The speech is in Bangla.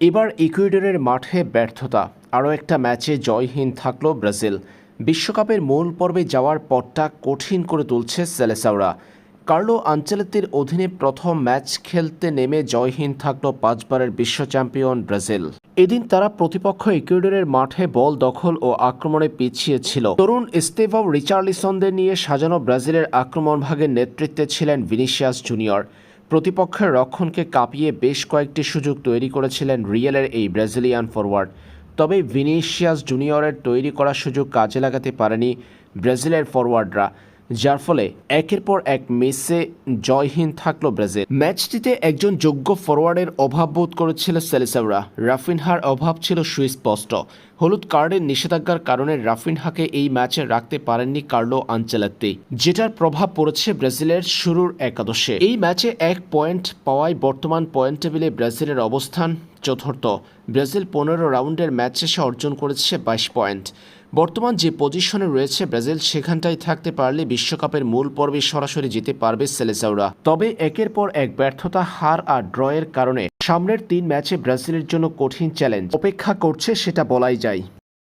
এবার ইকুয়েডরের মাঠে ব্যর্থতা। আরও একটা ম্যাচে জয়হীন থাকল ব্রাজিল। বিশ্বকাপের মূল পর্বে যাওয়ার পথটা কঠিন করে তুলছে সেলেসাওরা কার্লো আঞ্চেলতির অধীনে প্রথম ম্যাচ খেলতে নেমে জয়হীন থাকল পাঁচবারের বিশ্ব চ্যাম্পিয়ন ব্রাজিল। এদিন তারা প্রতিপক্ষ ইকুয়েডরের মাঠে বল দখল ও আক্রমণে পিছিয়ে ছিল। তরুণ স্টেভাও রিচার্লিসনদের নিয়ে সাজানো ব্রাজিলের আক্রমণ ভাগের নেতৃত্বে ছিলেন ভিনিসিয়াস জুনিয়র। প্রতিপক্ষের রক্ষণকে কাঁপিয়ে বেশ কয়েকটি সুযোগ তৈরি করেছিলেন রিয়েলের এই ব্রাজিলিয়ান ফরওয়ার্ড তবে ভিনিসিয়াস জুনিয়রের তৈরি করা সুযোগ কাজে লাগাতে পারেনি ব্রাজিলের ফরওয়ার্ডরা যার ফলে একের পর এক মেসে জয়হীন থাকল ব্রাজিল। ম্যাচটিতে একজন যোগ্য ফরওয়ার্ডের অভাব বোধ করেছিল সেলেসাওরা রাফিনহার অভাব ছিল সুস্পষ্ট। হলুদ কার্ডের নিষেধাজ্ঞার কারণে রাফিনহাকে এই ম্যাচে রাখতে পারেননি কার্লো আঞ্চেলাত্তি, যেটার প্রভাব পড়েছে ব্রাজিলের শুরুর একাদশে। এই ম্যাচে এক পয়েন্ট পাওয়ায় বর্তমান পয়েন্ট টেবিলে ব্রাজিলের অবস্থান চতুর্থ। ব্রাজিল পনেরো রাউন্ডের ম্যাচ শেষে অর্জন করেছে বাইশ পয়েন্ট। বর্তমান যে পজিশনে রয়েছে ব্রাজিল, সেখানটায় থাকতে পারলে বিশ্বকাপের মূল পর্বে সরাসরি যেতে পারবে সেলেসাউরা তবে একের পর এক ব্যর্থতা, হার আর ড্রয়ের কারণে সামনের তিন ম্যাচে ব্রাজিলের জন্য কঠিন চ্যালেঞ্জ। অপেক্ষা করছে সেটা বলাই যায়।